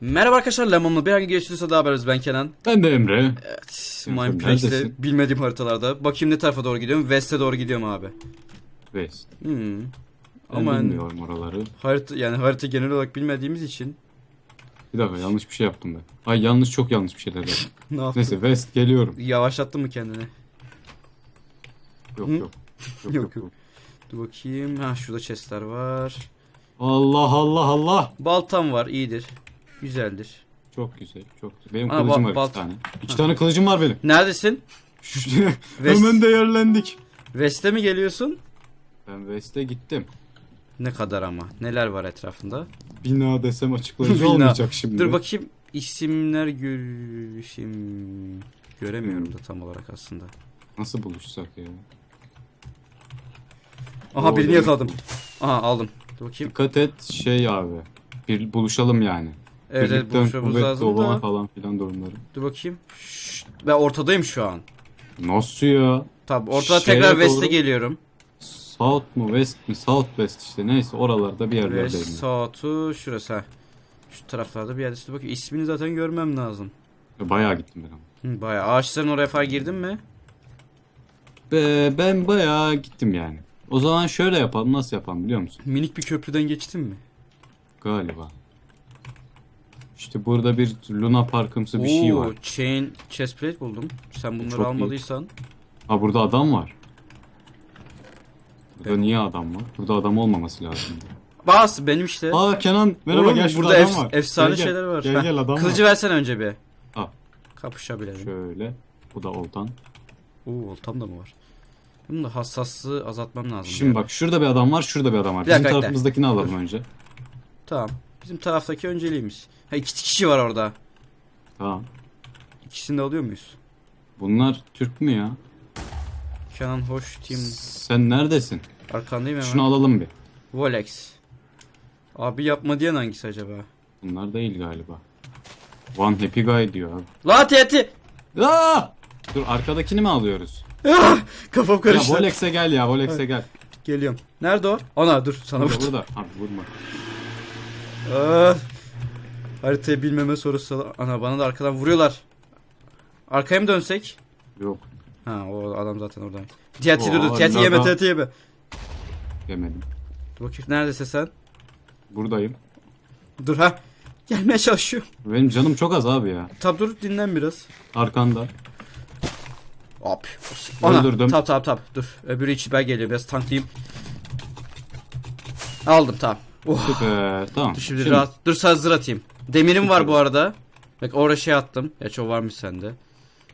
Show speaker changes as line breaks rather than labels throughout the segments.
Merhaba arkadaşlar Lemon'la bir hangi geçtiyse daha beraberiz ben Kenan.
Ben de Emre.
Evet
neredesin?
bilmediğim haritalarda. Bakayım ne tarafa doğru gidiyorum. West'e doğru gidiyorum abi.
West.
Hmm.
Ben
Ama
bilmiyorum oraları.
harita yani harita genel olarak bilmediğimiz için
Bir dakika yanlış bir şey yaptım ben. Ay yanlış çok yanlış bir şeyler yaptım.
ne yaptın?
Neyse West geliyorum.
Yavaşlattın mı kendini?
Yok
Hı?
yok. Yok
Yok,
yok.
yok. Dur bakayım. Ha şurada chestler var.
Allah Allah Allah.
Baltam var iyidir. Güzeldir.
Çok güzel çok güzel. Benim
Aa,
kılıcım
ba-
var
balt-
iki tane. İki tane kılıcım var benim.
Neredesin? West-
Hemen değerlendik.
West'e mi geliyorsun?
Ben West'e gittim.
Ne kadar ama? Neler var etrafında?
Bina desem açıklayıcı
Bina.
olmayacak şimdi.
Dur bakayım isimler görüşüm göremiyorum da tam olarak aslında.
Nasıl buluşsak ya?
Aha
Oo,
birini
demek
yakaladım. Aha aldım. Dur bakayım.
Dikkat et şey abi. Bir buluşalım yani.
Evet evet
Birlikte
buluşmamız
kuvvet
lazım da.
falan filan durumları.
Dur bakayım. Şşt, ben ortadayım şu an.
Nasıl ya?
Tamam ortada
Şeye
tekrar West'e
doğru.
geliyorum.
South mu West mi? South West işte neyse oralarda bir
West
yerlerdeyim. ben.
South'u şurası ha. Şu taraflarda bir yerde. Dur bakayım ismini zaten görmem lazım.
Bayağı gittim ben ama.
Hı, bayağı. Ağaçların oraya falan girdin mi?
Be, ben bayağı gittim yani. O zaman şöyle yapalım. Nasıl yapalım biliyor musun?
Minik bir köprüden geçtin mi?
Galiba. İşte burada bir Luna Parkımsı bir şey var.
Chain chestplate buldum. Sen bunları
Çok iyi.
almadıysan.
Ha burada adam var. Burada
Ben-
niye adam var? Burada adam olmaması lazım.
Bas benim işte.
Aa Kenan merhaba
Oğlum,
gel şurada
burada
adam
ef-
var.
efsane
Gel, gel.
şeyler var.
Gel
Heh,
gel adam
Kılıcı
var.
versene önce bir.
Al.
Kapışabilelim.
Şöyle. Bu da oltan.
Oo oltam da mı var? Bunun da hassaslığı azaltmam lazım.
Şimdi bak şurada bir adam var, şurada bir adam var.
Bir dakika,
Bizim
bekle.
tarafımızdakini alalım önce.
Tamam. Bizim taraftaki önceliğimiz. Ha iki kişi var orada.
Tamam.
İkisini de alıyor muyuz?
Bunlar Türk mü ya?
Kenan Hoş Team
Sen neredesin?
arkandayım hemen.
Şunu alalım bir.
Volex. Abi yapma diyen hangisi acaba?
Bunlar değil galiba. One Happy Guy diyor abi.
La TNT!
Aa! Dur arkadakini mi alıyoruz?
Ah! Kafam
Ya
karıştı.
Volex'e gel ya Volex'e gel.
Geliyorum. Nerede o? Ana dur sana
Burada
vurdum.
burada. Abi vurma.
Ah! Haritayı bilmeme sorusu. Ana bana da arkadan vuruyorlar. Arkaya mı dönsek?
Yok
Ha o adam zaten orada. TNT dur dur
Oo,
TNT yeme? TNT yeme.
demedim.
Dur bakayım neredesin sen?
Buradayım.
Dur ha. Gelmeye çalışıyor.
Benim canım çok az abi ya.
Tamam dur dinlen biraz.
Arkanda.
Hop. Ana.
Öldürdüm.
Tamam tamam tamam. Dur. Öbürü içi ben geliyor. Biraz tanklayayım. Aldım tamam. Oh.
Süper. Tamam.
Dur şimdi, rahat. Dur sana zır atayım. Demirim var bu arada. Bak oraya şey attım. Gerçi o varmış sende.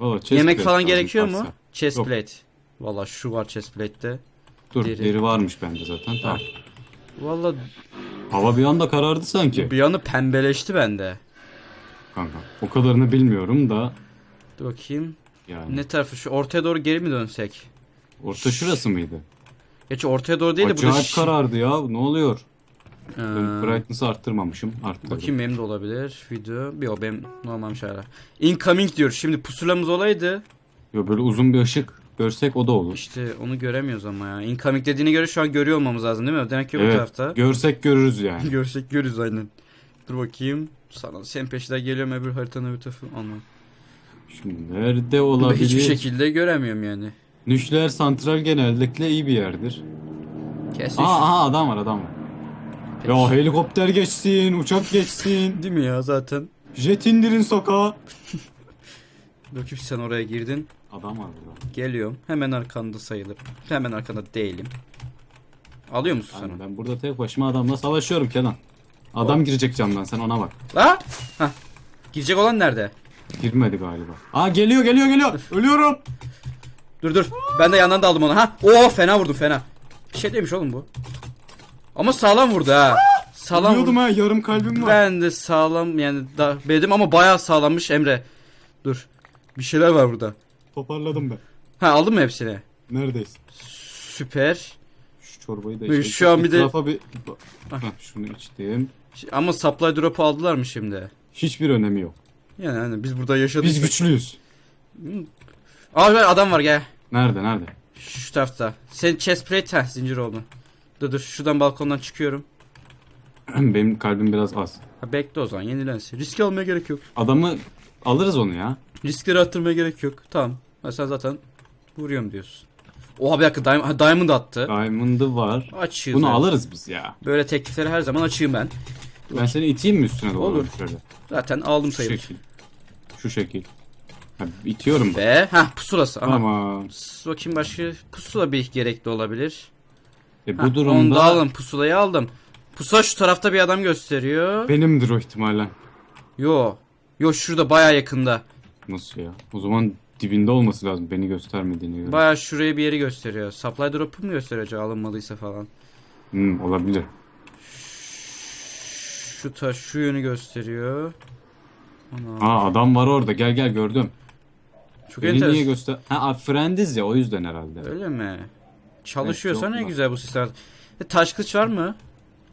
Valla, chest
Yemek
plate
falan gerekiyor mu?
varsa.
Chest
Yok.
plate. Valla şu var chest plate'te.
Dur
Deri.
deri. varmış bende zaten. Tamam.
Valla
Hava bir anda karardı sanki.
bir anda pembeleşti bende.
Kanka. O kadarını bilmiyorum da
Dur bakayım.
yani.
Ne tarafı şu ortaya doğru geri mi dönsek?
Orta şurası mıydı?
Gerçi ortaya doğru değil de burada
Acayip karardı ya. Ne oluyor?
Ee,
brightness'ı arttırmamışım. Arttırdım.
Bakayım benim de olabilir. Video. Yok benim normalmiş hala. Incoming diyor. Şimdi pusulamız olaydı.
Yo böyle uzun bir ışık görsek o da olur.
İşte onu göremiyoruz ama ya. Incoming dediğine göre şu an görüyor olmamız lazım değil mi? Demek ki bu
Evet.
tarafta.
Görsek görürüz yani.
Görsek görürüz aynen. Dur bakayım. Sana sen peşinden geliyorum öbür haritanın öbür tarafı. Anladım.
Şimdi nerede olabilir?
hiçbir şekilde göremiyorum yani.
Nükleer santral genellikle iyi bir yerdir.
Kesin.
Aa, aha adam var adam var. Ya helikopter geçsin, uçak geçsin.
Değil mi ya zaten?
Jet indirin sokağa.
Bakayım sen oraya girdin.
Adam var burada.
Geliyorum. Hemen arkanda sayılır. Hemen arkanda değilim. Alıyor musun sen
Aynen,
onu?
ben burada tek başıma adamla savaşıyorum Kenan. Adam girecek camdan sen ona bak.
La! Hah. Girecek olan nerede?
Girmedi galiba. Aa geliyor geliyor geliyor. Ölüyorum.
Dur dur. Ben de yandan da aldım onu. Ha. Oo fena vurdum fena. Bir şey demiş oğlum bu. Ama sağlam vurdu ha. Sağlam
Ölüyordum
vurdu.
ha yarım kalbim var.
Ben de sağlam yani da bedim ama bayağı sağlammış Emre. Dur. Bir şeyler var burada.
Toparladım ben.
Ha aldın mı hepsini?
Neredeyiz?
Süper.
Şu çorbayı da
Şu
içelim.
an bir de-
Etrafa bir... Heh, şunu içtim.
Ama supply drop'u aldılar mı şimdi?
Hiçbir önemi yok.
Yani hani biz burada yaşadık.
Biz güçlüyüz.
Aa adam var gel.
Nerede nerede?
Şu tarafta. Sen chest plate heh, zincir oldu. Dur dur şuradan balkondan çıkıyorum.
Benim kalbim biraz az.
Ha, bekle o zaman yenilensin. Risk almaya gerek yok.
Adamı alırız onu ya.
Riskleri arttırmaya gerek yok. Tamam. Ha, sen zaten vuruyorum diyorsun. Oha bir dakika Diamond, ha, Diamond attı.
Diamond'ı var.
Açıyoruz.
Bunu
evet.
alırız biz ya.
Böyle teklifleri her zaman açayım ben.
Ben seni iteyim mi üstüne doğru?
Olur.
Şöyle.
Zaten aldım
Şu
sayılır.
şekil. Şu şekil. Ha, itiyorum.
Ve ha pusulası. S- Bakayım başka pusula bir gerekli olabilir.
E
Ha,
bu
Onu da
durumda
aldım. Pusulayı aldım. Pusula şu tarafta bir adam gösteriyor.
benimdir o ihtimalle.
Yo. Yo şurada baya yakında.
Nasıl ya? O zaman dibinde olması lazım beni göstermediğine göre.
Baya şuraya bir yeri gösteriyor. Supply drop'u mu gösteriyor acaba alınmalıysa falan.
Hmm, olabilir.
Şu taş şu yönü gösteriyor. Ana.
Aa adam var orada. Gel gel gördüm.
Çok
Beni niye
enteresan.
göster? Ha a, friendiz ya o yüzden herhalde.
Öyle mi? Çalışıyorsa ne güzel bu sistem. E, taş kılıç var mı?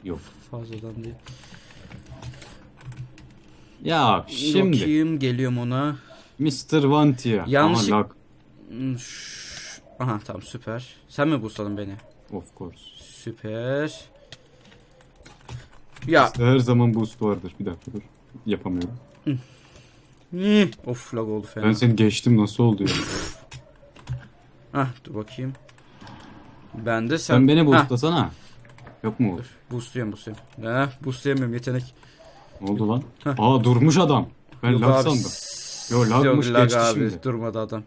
Yok.
Fazladan değil.
Ya şimdi
Bakayım geliyorum ona.
Mr. Vantia.
Yanlışlık-
Aha, lag.
Hmm, şş- Aha tamam süper. Sen mi busladın beni?
Of course.
Süper. Ya.
Her zaman boost vardır. Bir dakika dur. Yapamıyorum.
Ih, Of lag oldu fena.
Ben seni geçtim nasıl oldu ya?
Hah dur bakayım. Ben de sen...
Sen beni boostlasana. Yok mu?
Dur boostluyorum boostluyorum. Ha, boostlayamıyorum yetenek.
Ne oldu lan?
Heh.
Aa durmuş adam. Ben
Yok
lag
abi,
sandım. Yo, lagmış,
Yok lag
geçti
abi
şimdi.
durmadı adam.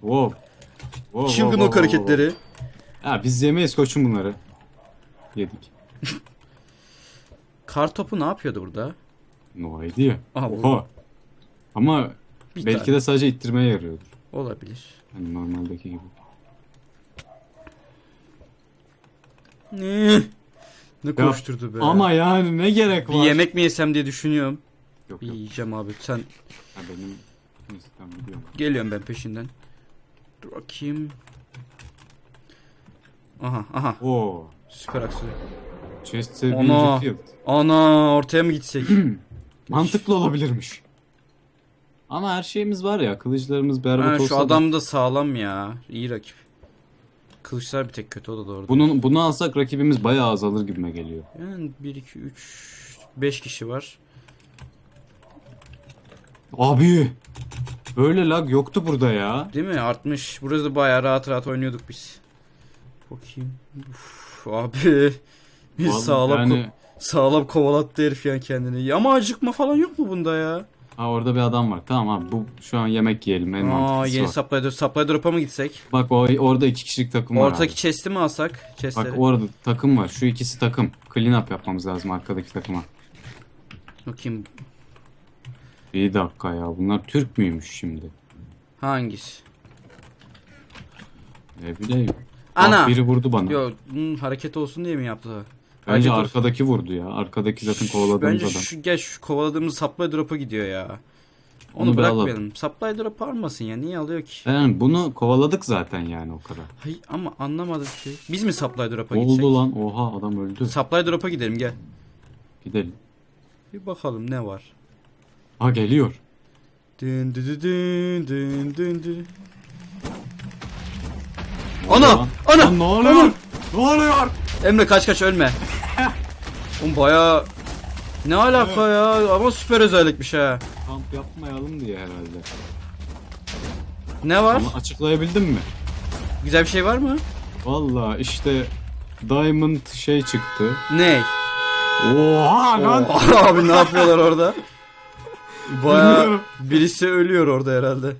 Wow. Wow,
Çılgın
wow,
ok
wow,
hareketleri.
wow. Ha biz yemeyiz koçum bunları. Yedik.
Kar topu ne yapıyordu burada?
No idea.
Aha,
Oha. Ama
Bir
belki
tane.
de sadece ittirmeye yarıyordur.
Olabilir.
Hani normaldeki gibi.
Ne? Koşturdu be.
Ama yani ne gerek var?
bir yemek mi yesem diye düşünüyorum.
Yok
Bir
yok.
yiyeceğim abi. Sen
Ha, benim neyse tamam biliyorum.
geliyorum ben peşinden. Dur bakayım. Aha aha
Oo.
süper aksiyon.
Chest
Ana. Ana ortaya mı gitsek?
Mantıklı olabilirmiş. Ama her şeyimiz var ya. Kılıçlarımız berbat
ha,
olsa
şu
da-
adam da sağlam ya. İyi rakip. Kılıçlar bir tek kötü o da doğru.
Bunun, bunu alsak rakibimiz bayağı azalır gibime geliyor.
Yani 1 2 3 5 kişi var.
Abi. Böyle lag yoktu burada ya.
Değil mi? Artmış. Burası da bayağı rahat rahat oynuyorduk biz. Bakayım. Uf, abi. Bir
Vallahi
sağlam ko-
yani...
sağlam kovalattı herif yani kendini. Ama acıkma falan yok mu bunda ya?
Ha orada bir adam var. Tamam abi bu şu an yemek yiyelim en
Aa
mantıklısı
yeni
o.
supply, drop- supply drop'a mı gitsek?
Bak o orada iki kişilik takım var
Ortadaki
abi.
chest'i mi alsak? Chest'leri.
Bak orada takım var. Şu ikisi takım. Clean up yapmamız lazım arkadaki takıma.
Bakayım
Bir dakika ya. Bunlar Türk müymüş şimdi?
hangisi?
Ne bileyim.
Ana!
Bak, biri vurdu bana.
Yo hareket olsun diye mi yaptı?
Bence
olsun.
arkadaki vurdu ya. Arkadaki zaten kovaladığımız
Bence
adam.
şu, gel şu kovaladığımız supply drop'a gidiyor ya. Onu,
Onu bir alalım.
bırakmayalım. Supply drop almasın ya. Niye alıyor ki?
Yani bunu kovaladık zaten yani o kadar.
Hayır ama anlamadım ki. Biz mi supply drop'a gitsek?
Oldu lan. Oha adam öldü.
Supply drop'a gidelim gel.
Gidelim.
Bir bakalım ne var.
Ha geliyor.
Dün dün dün dün dün dün.
Oluyor
Ana! Ana!
Lan ne oluyor?
Ana!
Ne oluyor?
Emre kaç kaç ölme. Oğlum baya ne alaka ya ama süper özellikmiş ha.
Kamp yapmayalım diye herhalde.
Ne var?
Ama açıklayabildin mi?
Güzel bir şey var mı?
Valla işte Diamond şey çıktı.
Ne?
Oha lan.
Abi ne yapıyorlar orada? Baya birisi ölüyor orada herhalde.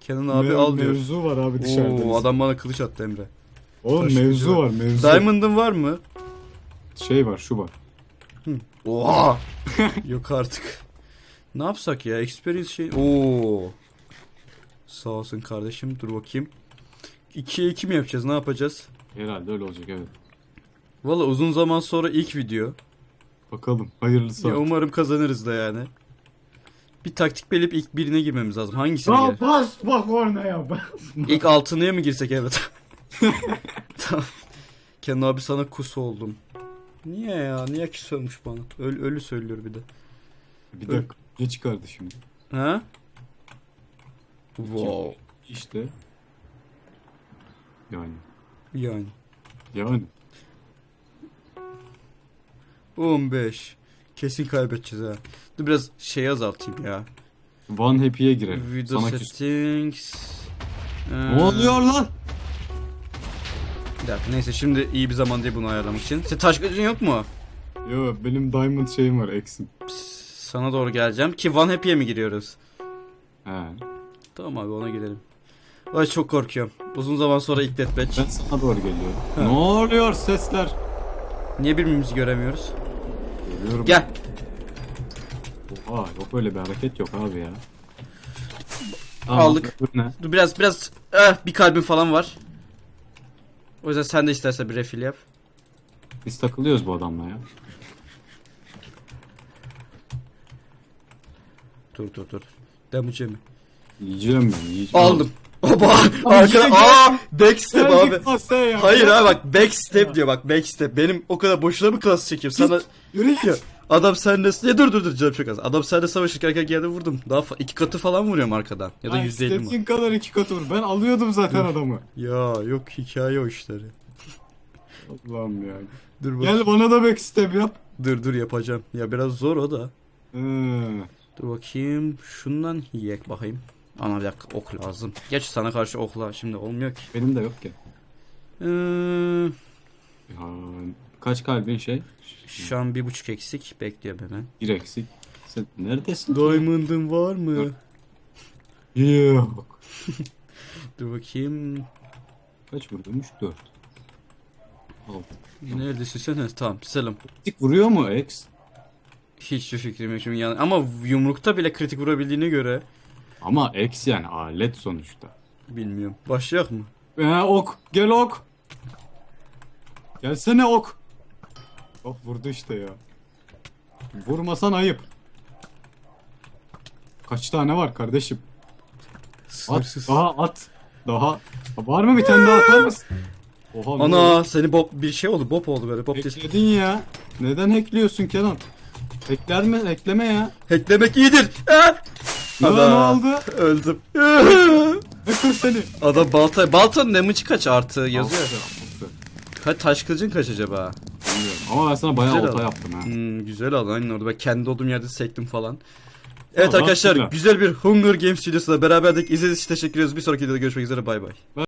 Kenan abi
Me-
al diyor.
Mevzu var abi dışarıda.
Oo, adam bana kılıç attı Emre.
Oğlum
taş
mevzu
kılıcı var.
var mevzu.
Diamond'ın var mı?
Şey var şu var.
Oha. Yok artık. Ne yapsak ya? Experience şey. Oo. Sağ olsun kardeşim. Dur bakayım. 2'ye 2 mi yapacağız? Ne yapacağız?
Herhalde öyle olacak evet.
Valla uzun zaman sonra ilk video.
Bakalım hayırlısı
Ya
artık.
umarım kazanırız da yani. Bir taktik belirleyip ilk birine girmemiz lazım. Hangisine
Ya
girelim?
bas bak oraya ya. bas.
İlk altınıya mı girsek evet. tamam. Kenan abi sana kus oldum. Niye ya? Niye küs olmuş bana? Öl ölü söylüyor bir de.
Bir dakika. Ne çıkardı şimdi?
Ha? Wow.
İşte. Yani.
Yani.
Yani.
15. Kesin kaybedeceğiz ha. Dur biraz şey azaltayım ya.
One Happy'ye girelim.
Video
Sana küs-
settings. Ee,
Ne oluyor lan?
Dakika neyse şimdi iyi bir zaman değil bunu ayarlamak için. Senin taş kılıcın yok mu?
Yo benim diamond şeyim var eksim.
Sana doğru geleceğim. Ki One Happy'ye mi giriyoruz?
He.
Tamam abi ona girelim. Ay çok korkuyorum. Uzun zaman sonra ilk deathmatch.
Ben sana doğru geliyorum.
Ha.
Ne oluyor sesler?
Niye birbirimizi göremiyoruz?
Görüyorum.
Gel.
Oha yok öyle bir hareket yok abi ya.
Aldık.
öbür Ne?
Dur biraz biraz eh, bir kalbim falan var. O yüzden sen de istersen bir refill yap.
Biz takılıyoruz bu adamla ya.
Dur dur dur. Damage mi?
Yiyeceğim ben yiyeceğim.
Aldım. Oba! Arkada aa backstep abi. Hayır abi bak backstep diyor bak backstep. Benim o kadar boşuna mı klas çekiyorum? Sana
Yürü git.
Ya, adam senle ya dur dur dur canım çok az. Adam senle savaşırken geldi vurdum. Daha fa- iki katı falan vuruyorum arkadan. Ya da
Ay,
yüzde elli mi?
istediğin kadar iki katı vur. Ben alıyordum zaten adamı.
Ya yok hikaye o işleri.
Allah'ım ya.
Dur bak.
Gel bana da backstep yap.
Dur dur yapacağım. Ya biraz zor o da.
Ee,
Dur bakayım. Şundan yiyek bakayım. Ana bir dakika ok lazım. Geç sana karşı okla şimdi olmuyor ki.
benim de yok ki.
Ee,
Ya, kaç kalbin şey?
şu an bir buçuk eksik. Bekliyorum hemen.
Bir eksik. Sen neredesin?
Diamond'ın var mı?
Yok.
Dur bakayım.
Kaç vurdumuş? Dört. Altı.
Neredesin sen? Tamam selam.
Kritik vuruyor mu X?
Hiçbir fikrim yok şimdi yani. Ama yumrukta bile kritik vurabildiğine göre
Ama X yani alet sonuçta.
bilmiyorum. Başlayak mı?
Ee, ok. Gel ok. Gelsene ok. Oh vurdu işte ya. Vurmasan ayıp. Kaç tane var kardeşim? At.
Sınırsız.
Daha at. Daha. Var mı bir tane daha atar mısın? Oha ne?
Ana seni bob bir şey oldu bob oldu böyle bob diye.
Hackledin ya. Neden hackliyorsun Kenan? Hackler mi? Hackleme ya.
Hacklemek iyidir. Ah!
Ne,
Ana.
oldu?
Öldüm.
Hacker seni.
Adam balta baltanın damage'ı kaç artı yazıyor.
Altı, altı.
Kaç taş kılıcın kaç acaba?
Ama ben sana bayağı
Güzel
olta
adam.
yaptım ha.
Hmm, güzel aldı aynen orada ben kendi olduğum yerde sektim falan. Evet
Tamam,
arkadaşlar
güzel.
güzel bir Hunger Games videosuyla beraberdik. İzlediğiniz için teşekkür ederiz. Bir sonraki videoda görüşmek üzere bay bay.